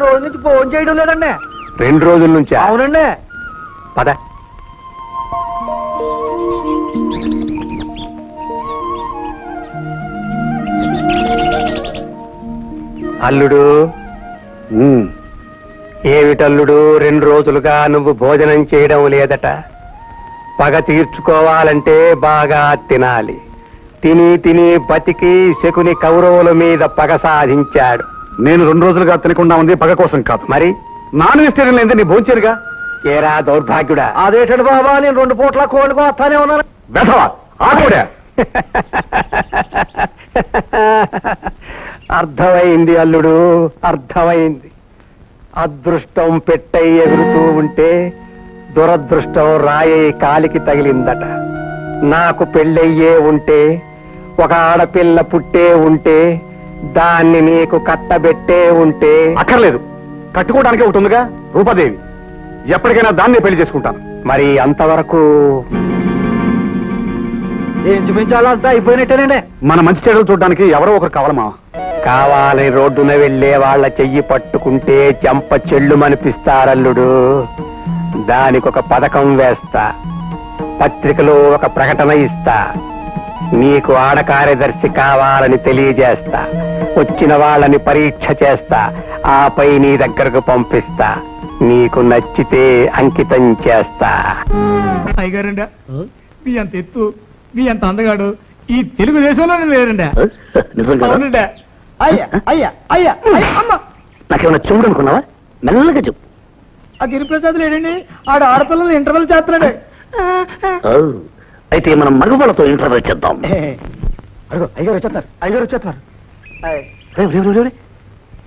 రోజు నుంచి ఫోన్ చేయడం లేదండి. రెండు రోజుల నుంచా? అవునండి. పద. అల్లుడు. ఏమిటల్లుడు రెండు రోజులుగా నువ్వు భోజనం చేయడం లేదట? పగ తీర్చుకోవాలంటే బాగా తినాలి. తిని తిని బతికి శకుని కౌరవుల మీద పగ సాధించాడు. నేను రెండు రోజులుగా తినకుండా ఉంది పగ కోసం కాదు. మరి? నాన్ వెజిటేరియన్ లేదా నీ భోంచేరుగా? ఏరా దౌర్భాగ్యుడా. అదేటండి బాబా నేను రెండు పూట్ల కోడుకు వస్తానే ఉన్నాను. బెధవా ఆకుడే అర్థమైంది అల్లుడు అర్థమైంది. అదృష్టం పెట్టై ఎగురుతూ ఉంటే దురదృష్టం రాయే కాలికి తగిలిందట. నాకు పెళ్ళయ్యే ఉంటే ఒక ఆడపిల్ల పుట్టే ఉంటే దాన్ని నీకు కట్టబెట్టే ఉంటే అక్కర్లేదు. కట్టుకోవడానికి ఒకటి ఉందిగా రూపాదేవి. ఎప్పటికైనా దాన్నే పెళ్ళి చేసుకుంటాను. మరి అంతవరకు ఏం చూపించాలంతా అయిపోయినట్టేనండి. మన మంచి చెడులు చూడడానికి ఎవరో ఒకరు కావాలమా కావాలని రోడ్డున వెళ్ళే వాళ్ళ చెయ్యి పట్టుకుంటే చెంప చెల్లుమనిపిస్తారల్లుడు దానికి ఒక పథకం వేస్తా. పత్రికలో ఒక ప్రకటన ఇస్తా. నీకు ఆడ కార్యదర్శి కావాలని తెలియజేస్తా. వచ్చిన వాళ్ళని పరీక్ష చేస్తా. ఆపై నీ దగ్గరకు పంపిస్తా. నీకు నచ్చితే అంకితం చేస్తా. అయ్యగారండా మీ అంత ఎత్తు మీ అంత అందగాడు ఈ తెలుగు దేశంలోనే లేరండా? అవునండా. అయ్యా అయ్యా అమ్మ. చెవుడు అనుకున్నావా? మెల్లగా చెప్పు. ఆ గిరిప్రసాద్ లేడండి. ఆడ ఆడపిల్లలు ఇంటర్వెల్ చేస్తున్నాడు. ఓ, అయితే మనం మగవాళ్ళతో ఇంటర్వ్యూ చేద్దాం. అడుగు అయ్యారు వచ్చేస్తున్నారు అయ్యారు వచ్చేస్తున్నారు. రే, రే, రే, రే.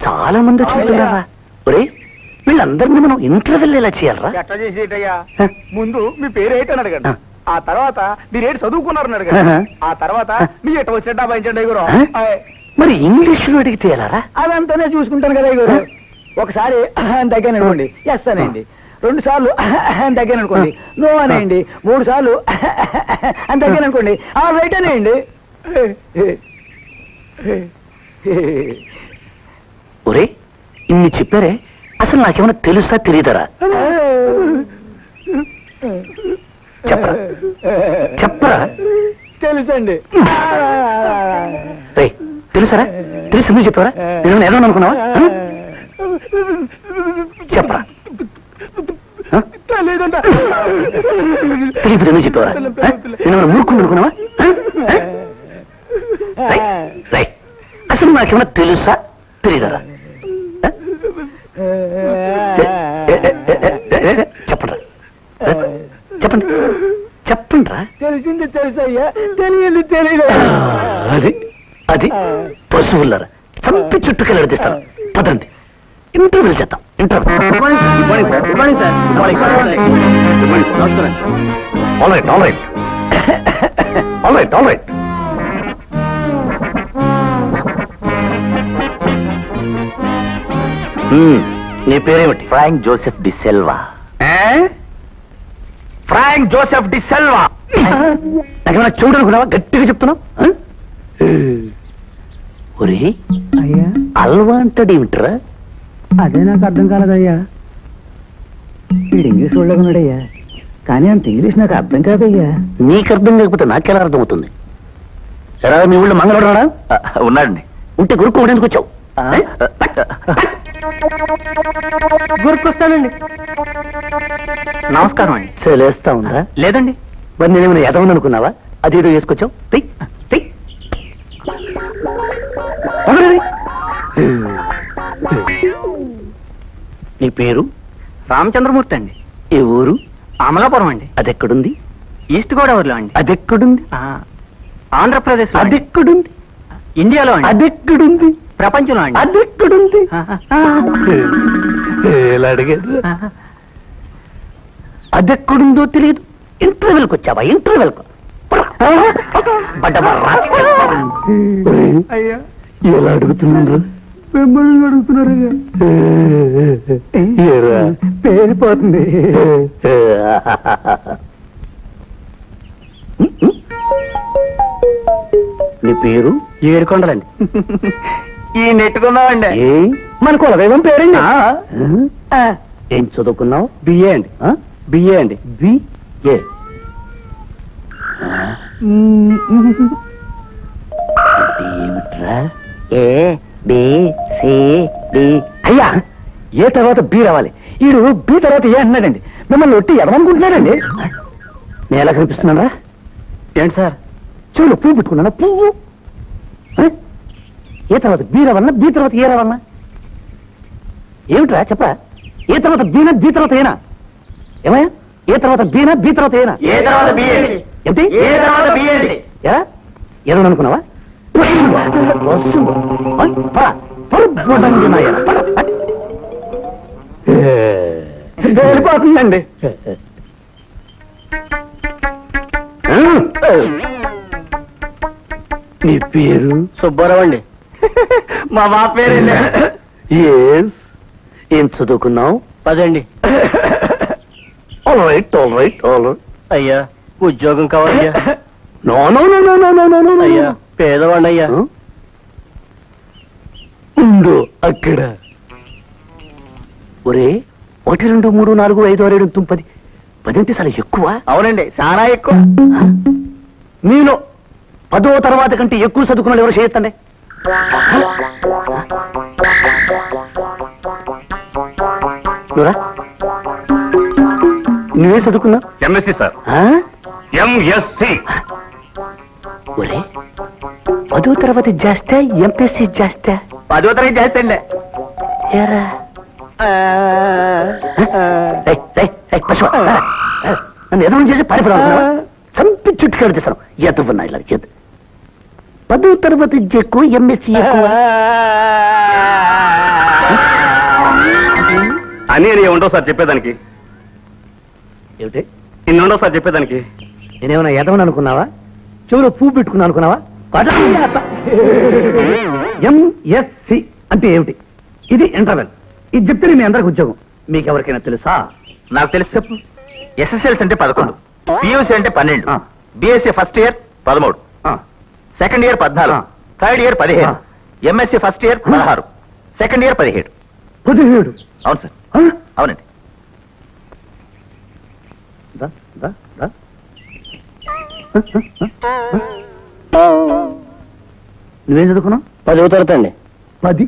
చాలా మంది చూస్తున్నారా? ఒరే వీళ్ళందరినీ మనం ఇంటర్వ్యూ ఎలా చేయాలరా? ఎట్లా చేసేటయ్యా. ముందు మీ పేరు ఏంటని అడగండి. ఆ. ఆ తర్వాత మీరు ఏంటి చదువుకున్నారని అడగండి. ఆ తర్వాత మీ ఎట్ట వచ్చిన డబ్బా ఇచ్చండి అయ్యారు ఆ? మరి ఇంగ్లీష్లో అడిగితే ఎలారా? అదంతానే చూసుకుంటాను కదా అయ్యారు ఒకసారి దగ్గర ఎస్ అనేయండి రెండు సార్లు దగ్గర అనుకోండి నో అనేయండి. మూడు సార్లు దగ్గర అనుకోండి ఆ రైట్ అనేయండి. ఒరే ఇన్ని చెప్పారే? అసలు నాకేమైనా తెలుసా తెలియదరా చెప్పరా? చెప్పరా? తెలుసండి. రే తెలుసారా? తెలిసి నువ్వు చెప్పారా నేను ఏదో అనుకున్నావా? చెప్పరా? తెలియదు? నేను మూర్ఖుడు అనుకున్నావా? అసలు నాకేమైనా తెలుసా? తెలియదరా ఆ? చెప్పండి చెప్పండి చెప్పండి. రా తెలిసింది తెలుసయ్యా. తెలియదు తెలియదు. అది అది పశువులరా. చంపి చుట్టుకెళ్ళి అడిగిస్తాను. పదండి. ఇంటర్వ్యూ చేద్దాం. నీ పేరేమిటి? Frank Joseph D Selva Frank Joseph D Selva నాకేమైనా చూడనుకున్నావా? గట్టిగా చెప్తున్నావు? ఒరే అయ్యా. అల్వా అంటాడేమిట్రా అదే నాకు అర్థం కాలేదయ్యా. వీడు ఇంగ్లీష్ వాళ్ళకున్నాడయ్యా కానీ అంత ఇంగ్లీష్ నాకు అర్థం కాదయ్యా. నీకు అర్థం కాకపోతే నాకెలా అర్థం అవుతుంది ఎరా మీ ఊళ్ళో మంగళవాడా ఉన్నాడండి. ఉంటే గురుకోవడానికి వచ్చావు? గుర్తొస్తానండి నమస్కారం అండి. చలేస్తా ఉందా? లేదండి. మరి నేనేమైనా ఎదవని అనుకున్నావా? అదేదో వేసుకొచ్చావు? తెయ్, తెయ్. వదలండి. నీ పేరు? రామచంద్రమూర్తి అండి. ఏ ఊరు? అమలాపురం అండి. అదెక్కడుంది? ఈస్ట్ గోదావరిలో అండి. అదెక్కడుంది? ఆంధ్రప్రదేశ్ అదెక్కడుంది? ఇండియాలో అండి. అదెక్కడుంది? ప్రపంచంలో అండి. అదెక్కడుంది? అడిగారు? అదెక్కడుందో తెలియదు. ఇంటర్వెల్కి వచ్చావా? ఇంటర్వెల్కు. ఎలా అడుగుతున్నారు మిమ్మల్ని అడుగుతున్నారయ్యా. ఏరా? పేలిపోతుంది. నీ పేరు? ఏడుకొండలండి. ఈ నెట్టుకున్నామండి ఏ? మన కులదైవం పేరండి. ఏం చదువుకున్నావు? బిఏ అండి. బిఏ అండి. బిఏ ఏమిట్రా? ఏ? B C D. అయ్యా ఏ తర్వాత బి రావాలి? ఈడు బి తర్వాత ఏ అన్నాడండి మిమ్మల్ని ఒట్టి ఎడమనుకుంటున్నాడండి? నేను ఎలా కనిపిస్తున్నారా ఏంటి సార్? చెవులు పువ్వు పెట్టుకున్నాను పువ్వు? ఏ? తర్వాత బి రావన్నా బి తర్వాత ఏ రావన్నా ఏమిట్రా? చెప్పరా? ఏ తర్వాత బీనా బి తర్వాత ఏనా? ఏమయ్యా? ఏ తర్వాత బీనా బి తర్వాత ఏనా? ఏ తర్వాత. ఏంటి ఏ? తర్వాత ఏమని అనుకున్నావా? వెళ్ళిపోతుందండి నీ పేరు సుబ్బారావు అండి. మా మా పేరే ఏం చదువుకున్నావు? పదండి all right all right all అయ్యా ఉద్యోగం కావాలయ్యా. No no no no no no no అయ్యా. పేదవాడి అయ్యా ఉండు అక్కడ. ఒరే ఒకటి రెండు మూడు నాలుగు ఐదు ఆరు ఏడు తొమ్మిది పది. పది అంటే చాలా ఎక్కువ. అవునండి చాలా ఎక్కువ. మీలో పదో తర్వాత కంటే ఎక్కువ చదువుకున్న వాళ్ళు ఎవరు చేయొద్దండి? నువ్వురా. నువ్వే చదువుకున్నావు? MSc sir? ఎంఎస్సి ఒరే పదో తరగతి చేస్తే ఎంపీసీ చేస్తే. పదో తరగతి చేస్తండి. ఏరా. నన్ను ఎదురు చేసి పారిపోరావు చంపి చుట్టుకెళ్ళి చేస్తాను ఎదువున్నా ఇలా చేద్దు పదో తరగతి ఎక్కువ ఎంఎస్సీ ఎక్కువ. అని అని ఉండవు సార్ చెప్పేదానికి. ఏమిటి? ఉండవు సార్ చెప్పేదానికి. నేనేమన్నా ఎదవని అనుకున్నావా? చెవులో పువ్వు పెట్టుకున్నా అనుకున్నావా? ఎంఎస్సి అంటే ఏమిటి? ఇది ఇంటర్వెల్ ఇది చెప్తే మీ అందరికి ఉద్యోగం. మీకు ఎవరికైనా తెలుసా? నాకు తెలిసి. చెప్పు. ఎస్ఎస్ఎల్సి అంటే పదకొండు. పియూసీ అంటే పన్నెండు. బిఎస్సీ ఫస్ట్ ఇయర్ పదమూడు. సెకండ్ ఇయర్ పద్నాలుగు. థర్డ్ ఇయర్ పదిహేను. ఎంఎస్సీ ఫస్ట్ ఇయర్ పదహారు. సెకండ్ ఇయర్ పదిహేడు. పదిహేడు. అవును సార్? అవునండి. దా, దా, దా. నువ్వేం చదువుకున్నావు? పదో తరగతి అండి. పది?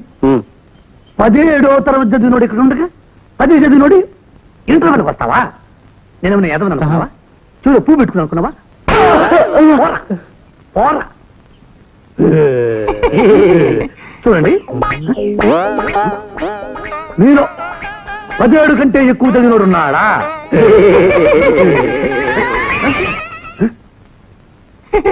పదిహేడో తరగతి చదివినోడు ఇక్కడ ఉండగా? పది చదివినోడు ఇంటర్వ్యూకి వస్తావా? నేనేమైనా ఎదవని అనుకున్నావా? చూడు పువ్వు పెట్టుకుని అనుకున్నావా? పోరా. పోరా. చూడండి. మీరు పదిహేడు కంటే ఎక్కువ చదివినోడు ఉన్నాడా?